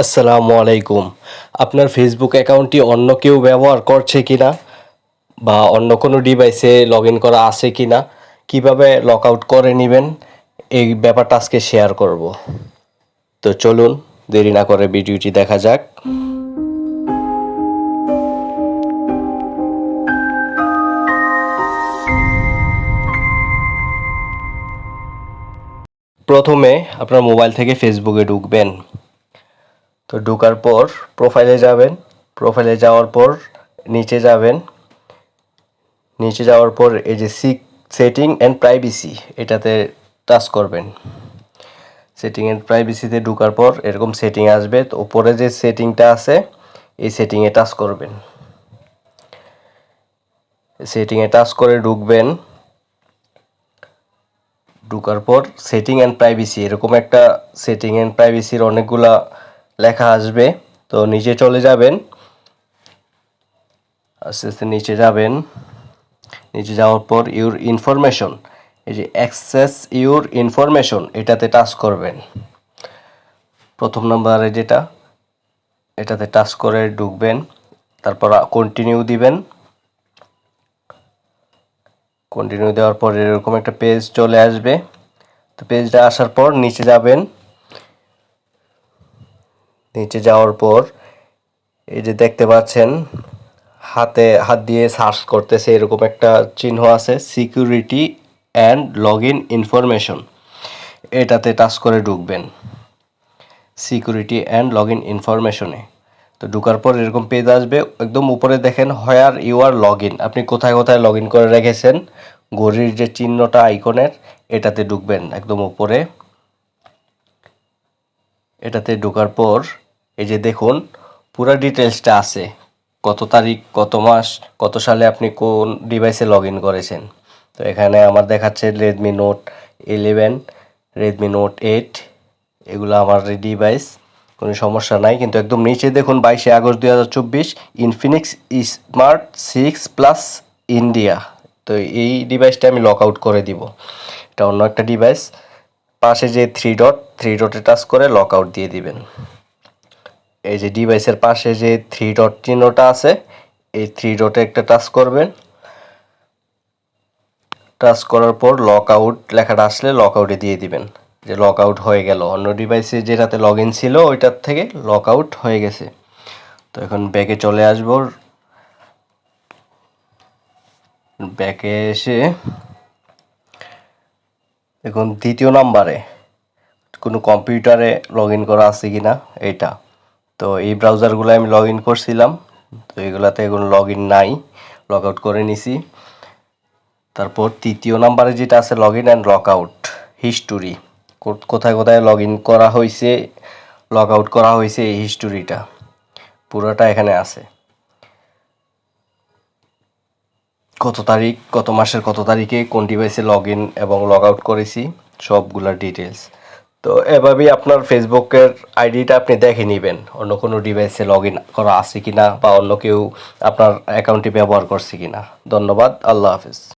আসসালামু আলাইকুম। আপনার ফেসবুক অ্যাকাউন্টটি অন্য কেউ ব্যবহার করছে কি না বা অন্য কোনো ডিভাইসে লগ ইন করা আছে কি না কীভাবে লক আউট করে নেবেন, এই ব্যাপারটা আজকে শেয়ার করব। তো চলুন, দেরি না করে ভিডিওটি দেখা যাক। প্রথমে আপনার মোবাইল থেকে ফেসবুকে ঢুকবেন। তো ঢোকার পর প্রোফাইলে যাবেন প্রোফাইলে যাওয়ার পর নিচে যাবেন। নিচে যাওয়ার পর এই যে সিক সেটিং অ্যান্ড প্রাইভেসি এটাতে টাচ করবেন। সেটিং অ্যান্ড প্রাইভেসিতে ঢোকার পর এরকম সেটিং আসবে, তো উপরে যে সেটিংটা আছে, এই সেটিংয়ে টাচ করবেন। সেটিংয়ে টাচ করে ঢুকবেন। ঢোকার পর সেটিং অ্যান্ড প্রাইভেসি এরকম একটা সেটিং অ্যান্ড প্রাইভেসির অনেকগুলা লেখা আসবে। তো নিচে চলে যাবেন। আস্তে আস্তে নিচে যাবেন। নিচে যাওয়ার পর ইউর ইনফরমেশন এই যে অ্যাক্সেস ইউর ইনফরমেশন এটাতে টাচ করবেন। প্রথম নম্বরে যেটা, এটাতে টাচ করে ঢুকবেন। তারপর কন্টিনিউ দিবেন। কন্টিনিউ দেওয়ার পর এরকম একটা পেজ চলে আসবে। তো পেজটা আসার পর নিচে যাবেন। নিচে যাওয়ার পর এই যে দেখতে পাচ্ছেন, হাতে হাত দিয়ে সার্চ করতেছে এরকম একটা চিহ্ন আছে security and log in information এটাতে টাচ করে ঢুকবেন সিকিউরিটি অ্যান্ড লগ ইন ইনফরমেশনে তো ঢুকার পর এরকম পেজ আসবে, একদম উপরে দেখেন where you are log in আপনি কোথায় কোথায় লগ ইন করে রেখেছেন, ঘড়ির যে চিহ্নটা আইকনের এটাতে ঢুকবেন একদম উপরে। এটাতে ঢোকার পর এই যে দেখুন, পুরো ডিটেলসটা আছে। কত তারিখ, কত মাস, কত সালে আপনি কোন ডিভাইসে লগ ইন করেছেন। তো এখানে আমার দেখাচ্ছে Redmi Note eleven Redmi Note eight এগুলো আমার ডিভাইস কোনো সমস্যা নাই। কিন্তু একদম নিচে দেখুন, বাইশে আগস্ট দুই হাজার চব্বিশ Infinix Smart six Plus India তো এই ডিভাইসটা আমি লক আউট করে দিব। এটা অন্য একটা ডিভাইস পাশে যে থ্রি ডট থ্রি ডটে টাচ করে লক আউট দিয়ে দিবেন। এই যে ডিভাইসের পাশে যে থ্রি ডট চিহ্নটা আছে, এই থ্রি ডটে একটা টাচ করবেন। টাচ করার পর লক আউট লেখাটা আসলে লক আউটে দিয়ে দিবেন। যে লক আউট হয়ে গেল। অন্য ডিভাইসে যেটাতে লগ ইন ছিল, ওইটার থেকে লক আউট হয়ে গেছে। তো এখন ব্যাকে চলে আসব। ব্যাকে এসে এখন দ্বিতীয় নাম্বারে কোনো কম্পিউটারে লগ ইন করা আছে কি না এইটা। তো এই ব্রাউজারগুলো আমি লগ ইন করছিলাম। তো এগুলাতে এখন লগ ইন নাই লগ আউট করে নিছি। তারপর তৃতীয় নাম্বারে যেটা আছে log in and lock out history কোথায় কোথায় লগ ইন করা হয়েছে লগ আউট করা হয়েছে এই হিস্টোরিটা পুরোটা এখানে আছে। কত তারিখ, কত মাসের, কত তারিখে কোন ডিভাইসে লগ ইন এবং লগ আউট করেছি সবগুলোর ডিটেলস তো এভাবেই আপনার ফেসবুকের আইডিটা আপনি দেখে নেবেন। অন্য কোনো ডিভাইসে লগ ইন করা আছে কি না বা অন্য কেউ আপনার অ্যাকাউন্টটি ব্যবহার করছে কি না ধন্যবাদ। আল্লাহ হাফিজ।